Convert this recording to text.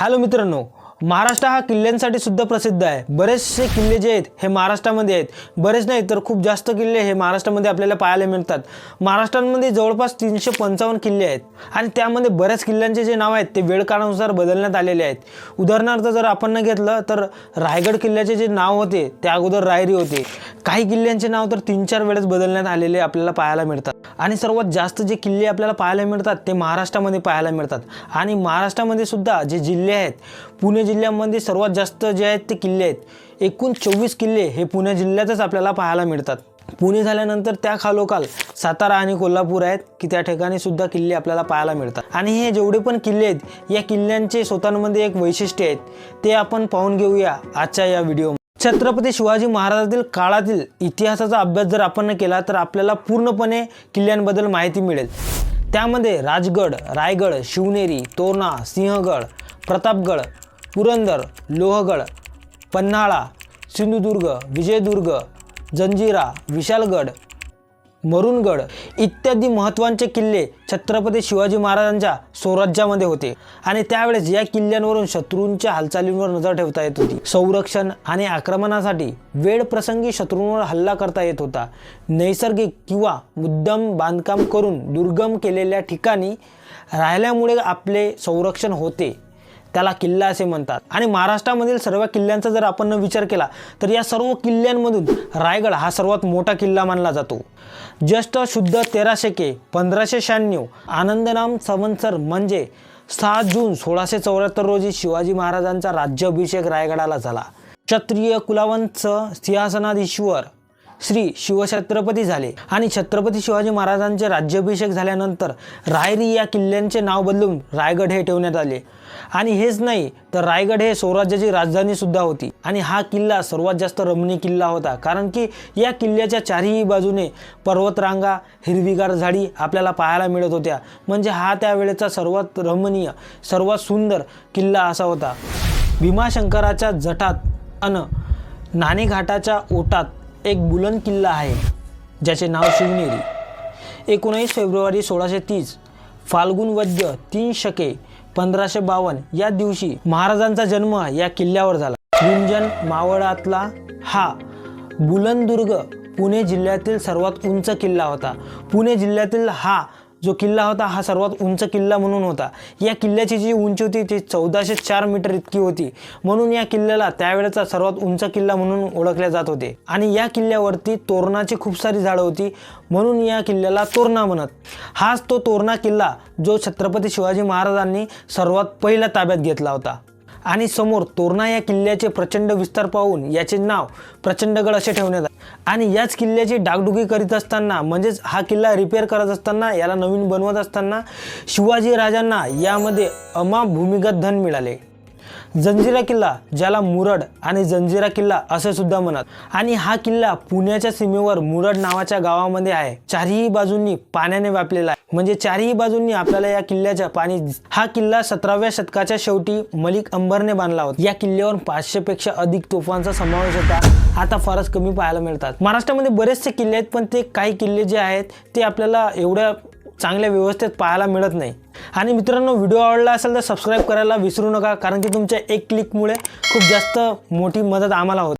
Hello मित्रांनो. महाराष्ट्र हा किल्ल्यांसाठी सुद्धा प्रसिद्ध आहे. बरेचसे किल्ले जे आहेत हे महाराष्ट्रामध्ये आहेत. बरेच नाही तर खूप जास्त किल्ले हे महाराष्ट्रामध्ये आपल्याला पाहायला मिळतात. महाराष्ट्रामध्ये जवळपास तीनशे पंचावन्न किल्ले आहेत. आणि त्यामध्ये बऱ्याच किल्ल्यांचे जे नाव आहेत ते वेळकाळानुसार बदलण्यात आलेले आहेत. उदाहरणार्थ जर आपण न घेतलं तर रायगड किल्ल्याचे जे नाव होते त्या अगोदर रायरी होते. काही किल्ल्यांचे नाव तर तीन चार वेळेस बदलण्यात आलेले आपल्याला पाहायला मिळतात. आणि सर्वात जास्त जे किल्ले आपल्याला पाहायला मिळतात ते महाराष्ट्रामध्ये पाहायला मिळतात. आणि महाराष्ट्रामध्ये सुद्धा जे जिल्हे आहेत पुणे जिल्ह्यामध्ये सर्वात जास्त जे आहेत ते किल्ले आहेत. एकूण चोवीस किल्ले हे पुणे जिल्ह्यातच आपल्याला पाहायला मिळतात. पुणे झाल्यानंतर त्या खालोखाल सातारा आणि कोल्हापूर आहेत की त्या ठिकाणी सुद्धा किल्ले आपल्याला पाहायला मिळतात. आणि हे जेवढे पण किल्ले आहेत या किल्ल्यांचे स्वतःमध्ये एक वैशिष्ट्य आहेत ते आपण पाहून घेऊया आजच्या या व्हिडिओ छत्रपती शिवाजी महाराजातील काळातील इतिहासाचा अभ्यास जर आपण केला तर आपल्याला पूर्णपणे किल्ल्यांबद्दल माहिती मिळेल. त्यामध्ये राजगड रायगड शिवनेरी तोरणा सिंहगड प्रतापगड पुरंदर लोहगड पन्हाळा सिंधुदुर्ग विजयदुर्ग जंजिरा विशालगड मरुणगड इत्यादी महत्त्वाचे किल्ले छत्रपती शिवाजी महाराजांच्या स्वराज्यामध्ये होते आणि त्यावेळेस या किल्ल्यांवरून शत्रूंच्या हालचालींवर नजर ठेवता येत होती. संरक्षण आणि आक्रमणासाठी वेळ प्रसंगी शत्रूंवर हल्ला करता येत होता. नैसर्गिक किंवा मुद्दम बांधकाम करून दुर्गम केलेल्या ठिकाणी राहिल्यामुळे आपले संरक्षण होते. त्याला किल्ला असे म्हणतात. आणि महाराष्ट्रामधील सर्व किल्ल्यांचा जर आपण विचार केला तर या सर्व किल्ल्यांमधून रायगड हा सर्वात मोठा किल्ला मानला जातो. ज्येष्ठ शुद्ध तेराशे के पंधराशे शहाण्णव आनंदनाम संवत्सर म्हणजे सहा जून सोळाशे चौऱ्याहत्तर रोजी शिवाजी महाराजांचा राज्याभिषेक रायगडाला झाला. क्षत्रिय कुलावंत सिंहासनाधीश्वर श्री शिवछत्रपती झाले. आणि छत्रपती शिवाजी महाराजांचे राज्याभिषेक झाल्यानंतर रायरी या किल्ल्यांचे नाव बदलून रायगड हे ठेवण्यात आले. आणि हेच नाही तर रायगड हे स्वराज्याची राजधानी सुद्धा होती. आणि हा किल्ला सर्वात जास्त रमणीय किल्ला होता कारण की या किल्ल्याच्या चारही बाजूने पर्वतरांगा हिरवीगार झाडी आपल्याला पाहायला मिळत होत्या. म्हणजे हा त्यावेळेचा सर्वात रमणीय सर्वात सुंदर किल्ला असा होता. भीमाशंकराच्या जटात अन नाणेघाटाच्या ओटात एक बुलंद किल्ला आहे ज्याचे नाव शिवनेरी. एकोणीस फेब्रुवारी सोळाशे तीस फाल्गुन वद्य तीन शके पंधराशे बावन्न या दिवशी महाराजांचा जन्म या किल्ल्यावर झाला. गुंजन मावळातला हा बुलंदुर्ग पुणे जिल्ह्यातील सर्वात उंच किल्ला होता. पुणे जिल्ह्यातील हा जो किल्ला होता हा सर्वात उंच किल्ला म्हणून होता. या किल्ल्याची जी उंची होती ती चौदाशे चार मीटर इतकी होती. म्हणून या किल्ल्याला त्यावेळेचा सर्वात उंच किल्ला म्हणून ओळखले जात होते. आणि या किल्ल्यावरती तोरणाची खूप सारी झाडं होती. म्हणून या किल्ल्याला तोरणा म्हणत. हाच तो तोरणा किल्ला जो छत्रपती शिवाजी महाराजांनी सर्वात पहिला ताब्यात घेतला होता. आणि समोर तोरणा या किल्ल्याचे प्रचंड विस्तार पाहून याचे नाव प्रचंडगड असे ठेवण्यात आले. आणि याच किल्ल्याची डागडुगी करीत असताना म्हणजेच हा किल्ला रिपेअर करत असताना याला नवीन बनवत असताना शिवाजी राजांना यामध्ये अमाप भूमिगत धन मिळाले. जंजिरा किल्ला ज्याला मुरड आणि जंजिरा किल्ला असे सुद्धा म्हणत आणि हा किल्ला पुण्याच्या सीमेवर मुरड नावाच्या गावामध्ये आहे. चारही बाजूंनी पाण्याने व्यापलेला आहे. म्हणजे चारही बाजूंनी आपल्याला या किल्ल्याच्या पाणी हा किल्ला सतराव्या शतकाच्या शेवटी मलिक अंबरने बांधला होता. या किल्ल्यावर पाचशे पेक्षा अधिक तोफांचा समावेश होता. आता फारच कमी पाहायला मिळतात. महाराष्ट्रामध्ये बरेचसे किल्ले आहेत पण ते काही किल्ले जे आहेत ते आपल्याला एवढ्या चांगल्या व्यवस्थेत पाहायला मिळत नाही. आणि मित्रांनो व्हिडिओ आवडला असेल तर सबस्क्राईब करायला विसरू नका कारण की तुमच्या एक क्लिकमुळे खूप जास्त मोठी मदत आम्हाला होते.